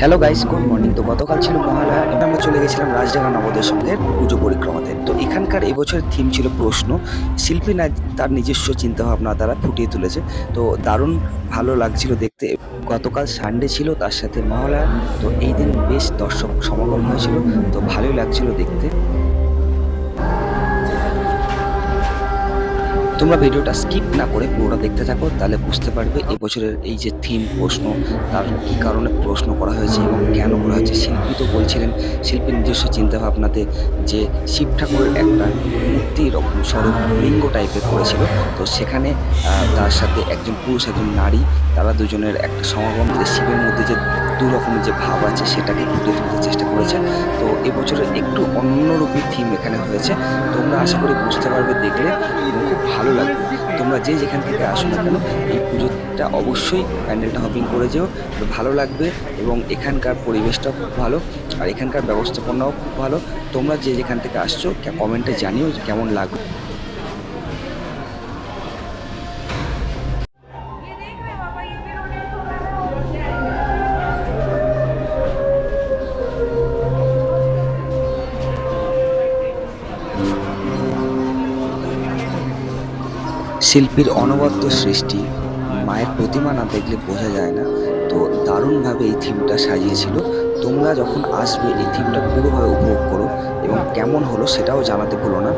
Hello guys good morning তো গতকাল ছিল মহালয়া এবং আমরা চলে গেছিলাম রাজডাঙ্গা নবদের সঙ্গে পুজো পরিক্রমাতে। তো এখানকার এবছর থিম ছিল প্রশ্ন। শিল্পী না, তার নিজস্ব চিন্তাভাবনা দ্বারা ফুটিয়ে তুলেছে। তো দারুণ ভালো লাগছিল দেখতে। গতকাল সানডে ছিল, তার সাথে মহালয়া। তো এই দিন বেশ দর্শক সমাগম হয়েছিল। তো ভালোই লাগছিল দেখতে। তোমরা ভিডিওটা স্কিপ না করে পুরোটা দেখতে থাকো, তাহলে বুঝতে পারবে এবছরের এই যে থিম প্রশ্ন, তার কী কারণে প্রশ্ন করা হয়েছে এবং কেন করা হয়েছে। শিল্পী তো বলছিলেন, শিল্পীর নিজস্ব চিন্তাভাবনাতে যে শিব ঠাকুরের একটা মূর্তি রকম স্বরূপ লিঙ্গ টাইপের করেছিল, তো সেখানে তার সাথে একজন পুরুষ, একজন নারী, তারা দুজনের একটা সমাগম যে শিবের মধ্যে যে দু রকমের যে ভাব আছে, সেটাকে ফুটিয়ে তুলতে চেষ্টা করেছে। তো এবছরের একটু অন্যরূপী থিম এখানে হয়েছে। তোমরা আশা করি বুঝতে পারবে, দেখলে ভালো লাগবে তোমরা যে যেখান থেকে আসো না কেন, এই পুজোটা অবশ্যই প্যান্ডেলটা হপিং করে যেও, ভালো লাগবে এবং এখানকার পরিবেশটাও খুব ভালো আর এখানকার ব্যবস্থাপনাও খুব ভালো। তোমরা যে যেখান থেকে আসছো কমেন্টে জানিও কেমন লাগবে Thank you. শিল্পীর অনবদ্য সৃষ্টি, মায়ের প্রতিমা না দেখলে বোঝা যায় না। তো দারুণভাবে এই থিমটা সাজিয়েছিল। তোমরা যখন আসবে, এই থিমটা পুরোভাবে উপভোগ করো এবং কেমন হলো সেটাও জানাতে ভুলো না।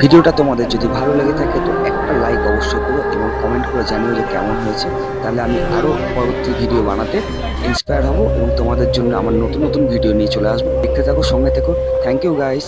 ভিডিওটা তোমাদের যদি ভালো লেগে থাকে, তো একটা লাইক অবশ্যই করো এবং কমেন্ট করে জানিও যে কেমন হয়েছে। তাহলে আমি আরও পরবর্তী ভিডিও বানাতে ইন্সপায়ার হব এবং তোমাদের জন্য আমার নতুন নতুন ভিডিও নিয়ে চলে আসব। দেখতে থাকো, সঙ্গে থেকো। Thank you guys